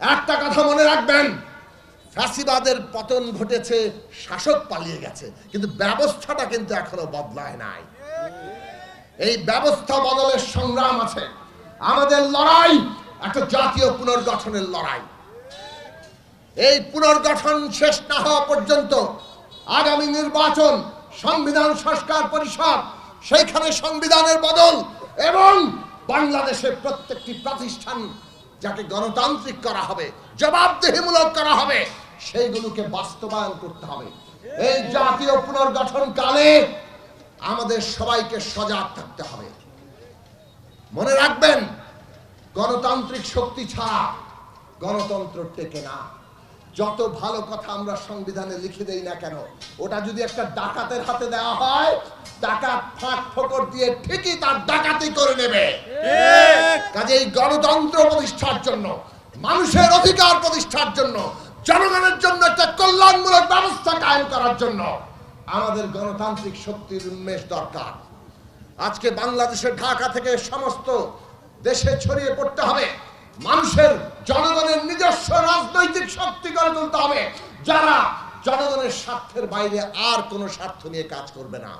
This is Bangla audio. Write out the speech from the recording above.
একটা কথা মনে রাখবেন, ফ্যাসিবাদের পতন ঘটেছে, শাসক পালিয়ে গেছে, কিন্তু ব্যবস্থাটা কিন্তু এখনও বদলায় নাই। এই ব্যবস্থা বদলের সংগ্রাম আছে। আমাদের লড়াই একটা জাতীয় পুনর্গঠনের লড়াই। এই পুনর্গঠন শেষ না হওয়া পর্যন্ত আগামী নির্বাচন, সংবিধান সংস্কার পরিষদ, সেইখানে সংবিধানের বদল এবং বাংলাদেশের প্রত্যেকটি প্রতিষ্ঠান যাকে গণতান্ত্রিক করা হবে, জবাবদেহিমূলক করা হবে, সেইগুলোকে বাস্তবায়ন করতে হবে। এই জাতীয় পুনর্গঠন কালে আমাদের সবাইকে সজাগ থাকতে হবে। মনে রাখবেন, গণতান্ত্রিক শক্তি ছাড়া গণতন্ত্র টেকে না। যত ভালো কথা আমরা সংবিধানে লিখে দেই না কেন, ওটা যদি একটা ডাকাতের হাতে দেওয়া হয়, ডাকাত ফাঁক ফকর দিয়ে ঠিকই তার ডাকাতি করে নেবে। কাজেই গণতন্ত্র প্রতিষ্ঠার জন্য, মানুষের অধিকার প্রতিষ্ঠার জন্য, জনগণের জন্য একটা কল্যাণমূলক ব্যবস্থা কায়েম করার জন্য আমাদের গণতান্ত্রিক শক্তির উন্মেষ দরকার। আজকে বাংলাদেশের ঢাকা থেকে সমস্ত দেশে ছড়িয়ে পড়তে হবে। রাজনৈতিক শক্তি গড়ে তুলতে হবে। যারা জনগণের স্বার্থের বাইরে আর কোনো স্বার্থ নিয়ে কাজ করবে না।